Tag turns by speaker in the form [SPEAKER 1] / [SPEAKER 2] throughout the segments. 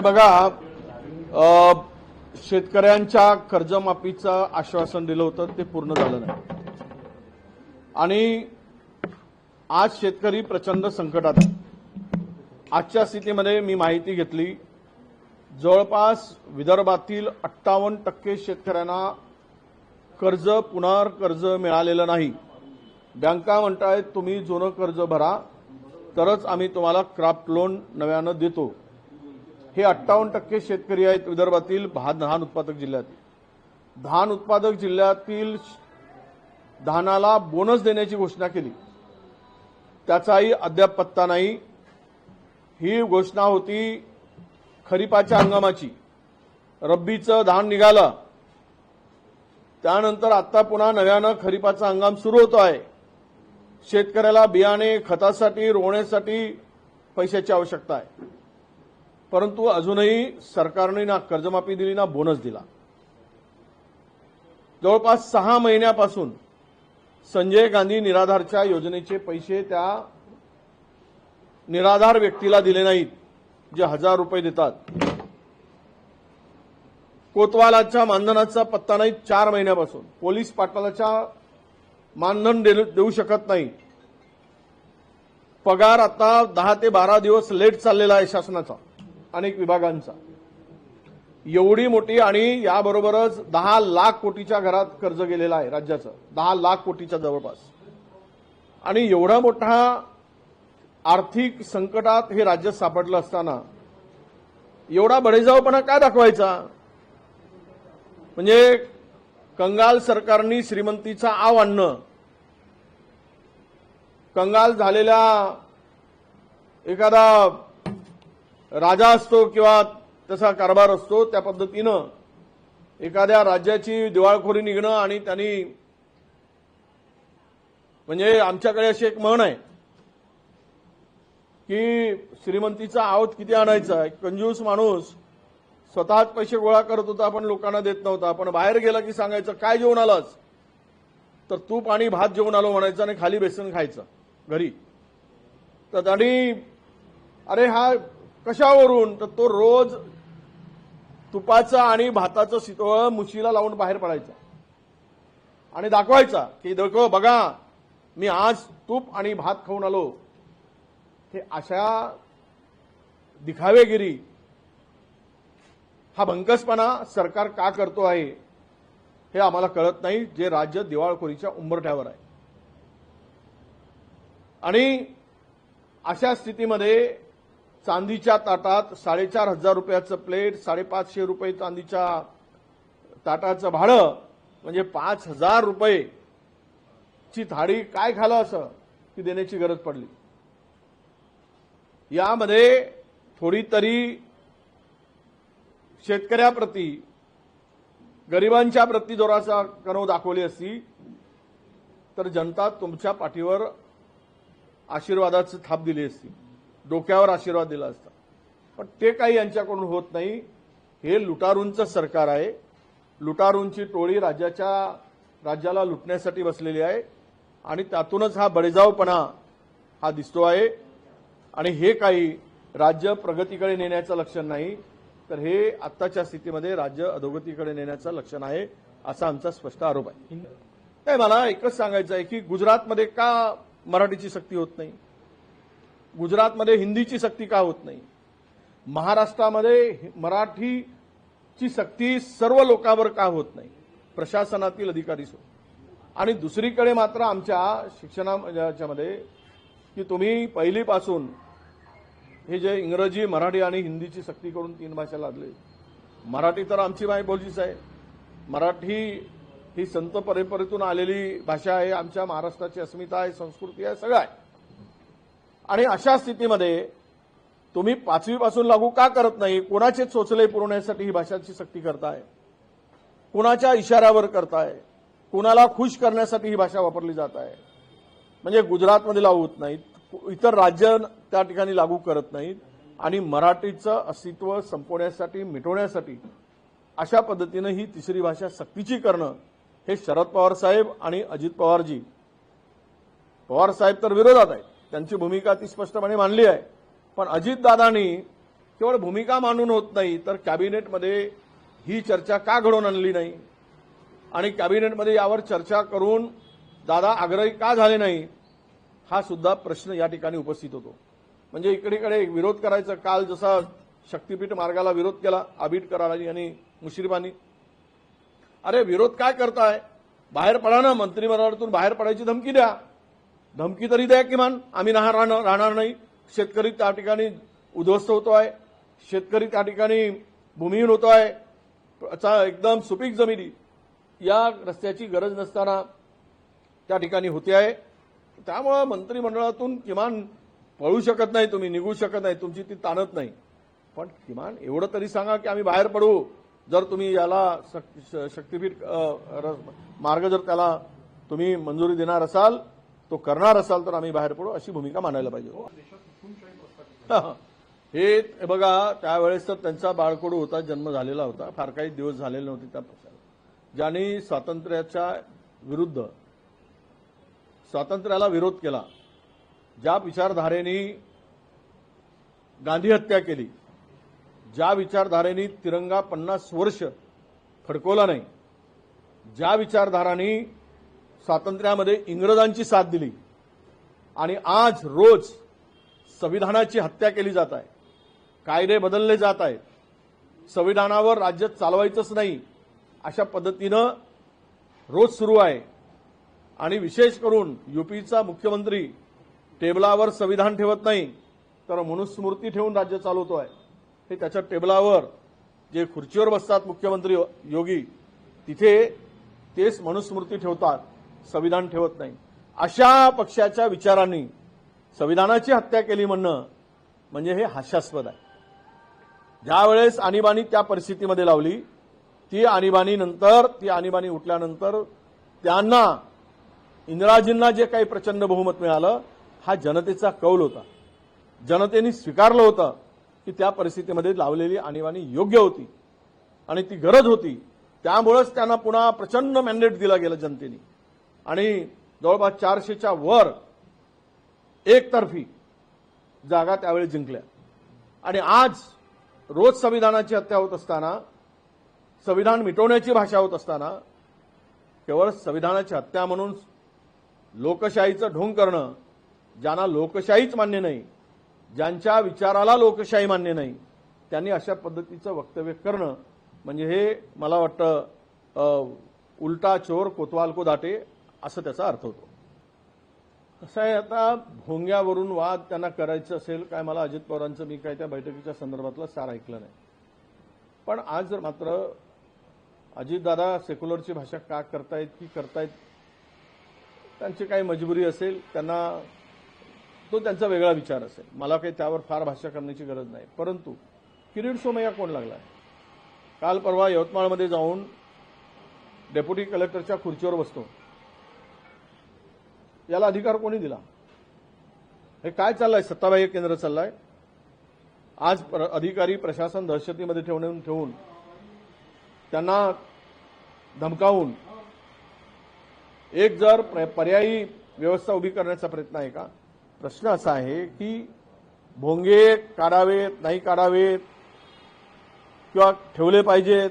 [SPEAKER 1] नाही बघा शेतकऱ्यांच्या कर्जमाफीचं आश्वासन दिलं होतं ते पूर्ण झालं नाही. आणि आज शेतकरी प्रचंड संकटात आहे. आजच्या स्थितीमध्ये मी माहिती घेतली जवळपास विदर्भातील अठ्ठावन्न टक्के शेतकऱ्यांना कर्ज पुनर्कर्ज मिळालेलं नाही. बँका म्हणतायत तुम्ही जुनं कर्ज भरा तरच आम्ही तुम्हाला क्राफ्ट लोन नव्यानं देतो. हे अठ्ठावन्न टक्के शेतकरी आहेत विदर्भातील धान उत्पादक जिल्ह्यातील धान उत्पादक जिल्ह्यातील धानाला बोनस देण्याची घोषणा केली. त्याचाही अद्याप पत्ता नाही. ही घोषणा होती खरीपाच्या हंगामाची. रब्बीचं धान निघालं. त्यानंतर आता पुन्हा नव्यानं खरीपाचा हंगाम सुरू होतो आहे. शेतकऱ्याला बियाणे खतासाठी रोवण्यासाठी पैशाची आवश्यकता आहे. परंतु अजूनही सरकारने ना कर्जमाफी दिली ना बोनस दिला. जवळपास सहा महिन्यापासून संजय गांधी निराधारच्या योजनेचे पैसे त्या निराधार व्यक्तीला दिले नाहीत जे हजार रुपये देतात. कोतवालाच्या मानधनाचा पत्ता नाही चार महिन्यापासून. पोलीस पाटलाच्या मानधन देऊ देऊ शकत नाही. पगार आता दहा ते बारा दिवस लेट चाललेला आहे शासनाचा. अनेक विभागांचा. एवढी मोठी आणि याबरोबरच दहा लाख कोटीच्या घरात कर्ज गेलेलं आहे राज्याचं. दहा लाख कोटीच्या जवळपास. आणि एवढा मोठा आर्थिक संकटात हे राज्य सापडलं असताना एवढा बडेजावपणा काय दाखवायचा? म्हणजे कंगाल सरकारनी श्रीमंतीचा आव आणणं. कंगाल झालेल्या एखादा राजा असतो किंवा तसा कारभार असतो त्या पद्धतीनं एखाद्या राज्याची दिवाळखोरी निघणं आणि त्यांनी म्हणजे आमच्याकडे अशी एक म्हण आहे की श्रीमंतीचा आवत किती आणायचा? आहे कंजूस माणूस स्वतःच पैसे गोळा करत होता पण लोकांना देत नव्हता. पण बाहेर गेला की सांगायचं काय जेवण आलास? तर तूप आणि भात जेवण आलो म्हणायचं आणि खाली बेसन खायचं घरी. तर त्यांनी अरे हा कशावरून? तर तो रोज तुपाचं आणि भाताचं शितोळ मुशीला लावून बाहेर पडायचा. आणि दाखवायचा की देखो बघा मी आज तूप आणि भात खाऊन आलो. हे अशा दिखावेगिरी हा भंकसपणा सरकार का करतो आहे हे आम्हाला कळत नाही जे राज्य दिवाळखोरीच्या उंबरठ्यावर आहे. आणि अशा स्थितीमध्ये चांदीच्या ताटात साडेचार हजार रुपयाचं प्लेट साडेपाचशे रुपये चांदीच्या ताटाचं भाडं म्हणजे पाच हजार रुपये ची थाळी काय खालं असं? ती देण्याची गरज पडली. यामध्ये थोडी तरी शेतकऱ्याप्रती गरिबांच्या प्रती जोराचा कणव दाखवली असती तर जनता तुमच्या पाठीवर आशीर्वादाची थाप दिली असती. डोक्यावर आशीर्वाद दिला असता. पण ते काही यांच्याकडून होत नाही. हे लुटारूंचं सरकार आहे. लुटारूंची टोळी राज्याच्या राज्याला लुटण्यासाठी बसलेली आहे. आणि त्यातूनच हा बळेजावपणा हा दिसतो आहे. आणि हे काही राज्य प्रगतीकडे नेण्याचं लक्षण नाही. तर हे आत्ताच्या स्थितीमध्ये राज्य अधोगतीकडे नेण्याचं लक्षण आहे असा आमचा स्पष्ट आरोप आहे. नाही मला एकच सांगायचं आहे की गुजरातमध्ये का मराठीची सक्ती होत नाही? गुजरातमध्ये हिंदीची सक्ती का होत नाही? महाराष्ट्रामध्ये मराठीची सक्ती सर्व लोकांवर का होत नाही? प्रशासनातील अधिकारी सो. आणि दुसरीकडे मात्र आमच्या शिक्षणाच्यामध्ये की तुम्ही पहिलीपासून हे जे इंग्रजी मराठी आणि हिंदीची सक्ती करून तीन भाषा लादले. मराठी तर आमची मायबोलीच आहे. मराठी ही संत परंपरेतून आलेली भाषा आहे आमच्या महाराष्ट्राची अस्मिता आहे संस्कृती आहे सगळं आहे. आणि अशा स्थितीमध्ये तुम्ही पाचवीपासून लागू का करत नाही? कोणाचे चोचले पुरवण्यासाठी ही भाषांची सक्ती करताय? कुणाच्या इशाऱ्यावर करताय? कुणाला खुश करण्यासाठी ही भाषा वापरली जात आहे म्हणजे गुजरातमध्ये लागू होत नाहीत इतर राज्य त्या ठिकाणी लागू करत नाहीत आणि मराठीचं अस्तित्व संपवण्यासाठी मिटवण्यासाठी अशा पद्धतीनं ही तिसरी भाषा सक्तीची करणं हे शरद पवार साहेब आणि अजित पवारजी. पवार साहेब तर विरोधात आहेत. त्यांची भूमिका ती स्पष्टपणे मांडली आहे. पण अजितदादांनी केवळ भूमिका मांडून होत नाही तर कॅबिनेटमध्ये ही चर्चा का घडवून आणली नाही? आणि कॅबिनेटमध्ये यावर चर्चा करून दादा आग्रही का झाले नाही? हा सुद्धा प्रश्न या ठिकाणी उपस्थित होतो. म्हणजे इकडेकडे विरोध करायचा काल जसा शक्तीपीठ मार्गाला विरोध केला आबिटकरांनी आणि मुश्रीफांनी. अरे विरोध काय करताय? बाहेर पडा ना मंत्रिमंडळातून बाहेर पडायची धमकी द्या. धमकी तरी द्या किमान आम्ही राहणार राहणार- राहणार नाही. शेतकरी त्या ठिकाणी उद्ध्वस्त होतो आहे शेतकरी त्या ठिकाणी भूमिहीन होतो चा- एकदम सुपीक जमिनी. या रस्त्याची गरज नसताना त्या ठिकाणी होते आहे. त्यामुळं मंत्रिमंडळातून किमान पळू शकत नाही तुम्ही निघू शकत नाही तुमची ती ताणत नाही. पण किमान एवढं तरी सांगा की आम्ही बाहेर पडू. जर तुम्ही याला शक- श- शक्तीपीठ र- मार्ग जर त्याला तुम्ही मंजुरी देणार असाल तो करणार असाल तर आम्ही बाहेर पडू अशी भूमिका मानायला पाहिजे. हे हे. बघा त्यावेळेस तर त्यांचा बाळकोडू होता जन्म झालेला होता. फार काही दिवस झालेले नव्हते त्या पक्षाला. ज्यांनी स्वातंत्र्याच्या विरुद्ध स्वातंत्र्याला विरोध केला ज्या विचारधारेने गांधी हत्या केली ज्या विचारधारेने तिरंगा पन्नास वर्ष फडकवला नाही ज्या विचारधारांनी स्वातंत्र्यामध्ये इंग्रजांची साथ दिली. आणि आज रोज संविधानाची हत्या केली जात आहे. कायदे बदलले जात आहेत. संविधानावर राज्य चालवायचंच नाही. अशा पद्धतीनं रोज सुरू आहे. आणि विशेष करून युपीचा मुख्यमंत्री टेबलावर संविधान ठेवत नाही तर मनुस्मृती ठेवून राज्य चालवतो आहे. हे त्याच्या टेबलावर जे खुर्चीवर बसतात मुख्यमंत्री योगी तिथे तेच मनुस्मृती ठेवतात. संविधान ठेवत नाही. अशा पक्षाच्या विचारांनी संविधानाची हत्या केली म्हणणं म्हणजे हे हास्यास्पद आहे. ज्या वेळेस आणीबाणी त्या परिस्थितीमध्ये लावली ती आणीबाणी नंतर ती आणीबाणी उठल्यानंतर त्यांना इंदिराजींना जे काही प्रचंड बहुमत मिळालं हा जनतेचा कौल होता. जनतेने स्वीकारलं होतं की त्या परिस्थितीमध्ये लावलेली आणीबाणी योग्य होती आणि ती गरज होती. त्यामुळेच त्यांना पुन्हा प्रचंड मॅन्डेट दिला गेला जनतेने. आणि जवळपास चारशेच्या वर एकतर्फी जागा त्यावेळी जिंकल्या. आणि आज रोज संविधानाची हत्या होत असताना संविधान मिटवण्याची भाषा होत असताना केवळ संविधानाची हत्या म्हणून लोकशाहीचं ढोंग करणं ज्यांना लोकशाहीच मान्य नाही ज्यांच्या विचाराला लोकशाही मान्य नाही त्यांनी अशा पद्धतीचं वक्तव्य करणं म्हणजे हे मला वाटतं उलटा चोर कोतवाल को दाटे असं त्याचा अर्थ होतो. कसं आहे आता भोंग्यावरून वाद त्यांना करायचं असेल काय मला अजित पवारांचं मी काय त्या बैठकीच्या संदर्भातलं सार ऐकलं नाही. पण आज जर मात्र अजितदादा सेक्युलरची भाषा का करतायत की करतायत त्यांची काही मजबुरी असेल त्यांना तो त्यांचा वेगळा विचार असेल. मला काही त्यावर फार भाष्य करण्याची गरज नाही. परंतु किरीट सोमय्या कोण लागला काल परवा यवतमाळमध्ये जाऊन डेप्युटी कलेक्टरच्या खुर्चीवर बसतो. याला अधिकार कोणी दिला? हे काय चाललंय? सत्ताबाह्य केंद्र चाललंय? आज प्र- अधिकारी प्रशासन दहशतीमध्ये ठेवून ठेवून त्यांना धमकावून एक जर पर्यायी व्यवस्था उभी करण्याचा प्रयत्न आहे का? प्रश्न असा आहे की भोंगे काढावेत नाही काढावेत किंवा ठेवले पाहिजेत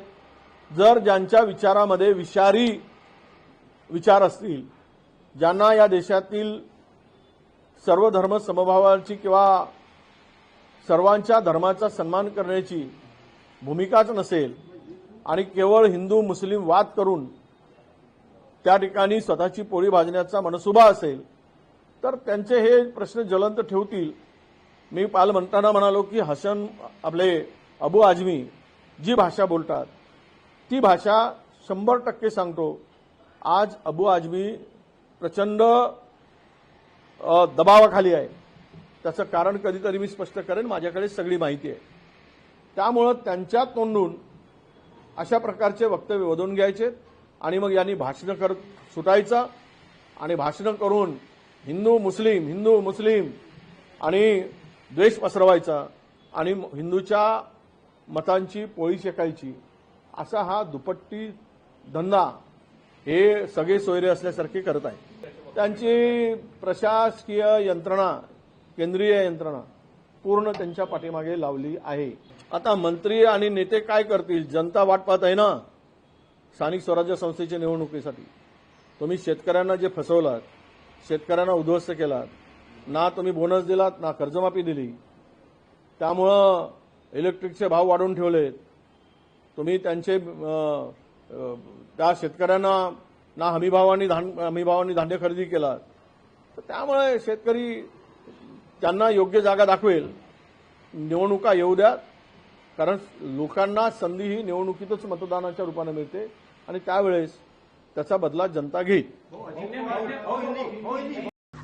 [SPEAKER 1] जर ज्यांच्या विचारामध्ये विषारी विचार असतील ज्यांना या देशातील सर्व धर्म समभावाची किंवा सर्वांच्या धर्माचा सन्मान करण्याची भूमिकाच नसेल आणि केवळ हिंदू मुस्लिम वाद करून त्या ठिकाणी स्वतःची पोळी भाजण्याचा मनसुबा असेल तर त्यांचे हे प्रश्न ज्वलंत ठेवतील. मी पाल म्हणताना म्हणालो की हसन आपले अबू आजमी जी भाषा बोलतात ती भाषा शंभर टक्के सांगतो आज अबू आजमी प्रचंड दबावाखाली आहे. त्याचं कारण कधीतरी मी स्पष्ट करेन माझ्याकडे सगळी माहिती आहे. त्यामुळं त्यांच्या तोंडून अशा प्रकारचे वक्तव्य वधून घ्यायचे आणि मग यांनी भाषणं करत सुटायचं आणि भाषणं करून हिंदू मुस्लिम हिंदू मुस्लिम आणि द्वेष पसरवायचा आणि हिंदूच्या मतांची पोळी शेकायची असा हा दुपट्टी धंदा हे सगळे सोयरे असल्यासारखे करत आहे त्यांची प्रशासकीय यंत्रणा केंद्रीय यंत्रणा पूर्ण त्यांच्या पाठीमागे लावली आहे. आता मंत्री आणि नेते काय करतील? जनता वाट पाहत आहे ना? स्थानिक स्वराज्य संस्थेच्या निवडणुकीसाठी. तुम्ही शेतकऱ्यांना जे फसवलात शेतकऱ्यांना उद्ध्वस्त केलात ना तुम्ही बोनस दिलात ना कर्जमाफी दिली त्यामुळं इलेक्ट्रिकचे भाव वाढवून ठेवलेत. तुम्ही त्यांचे त्या शेतकऱ्यांना ना हमीभावानी धान हमीभावानी धान्य खरेदी केला तर त्यामुळे शेतकरी त्यांना योग्य जागा दाखवेल. निवडणुका येऊ द्या कारण लोकांना संधी ही निवडणुकीतच मतदानाच्या रूपाने मिळते आणि त्यावेळेस त्याचा बदला जनता घेईल.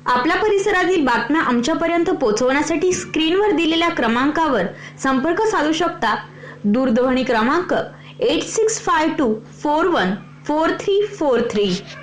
[SPEAKER 2] आपल्या परिसरातील बातम्या आमच्यापर्यंत पोहोचवण्यासाठी स्क्रीनवर दिलेल्या क्रमांकावर संपर्क साधू शकता. दूरध्वनी क्रमांक 8652414343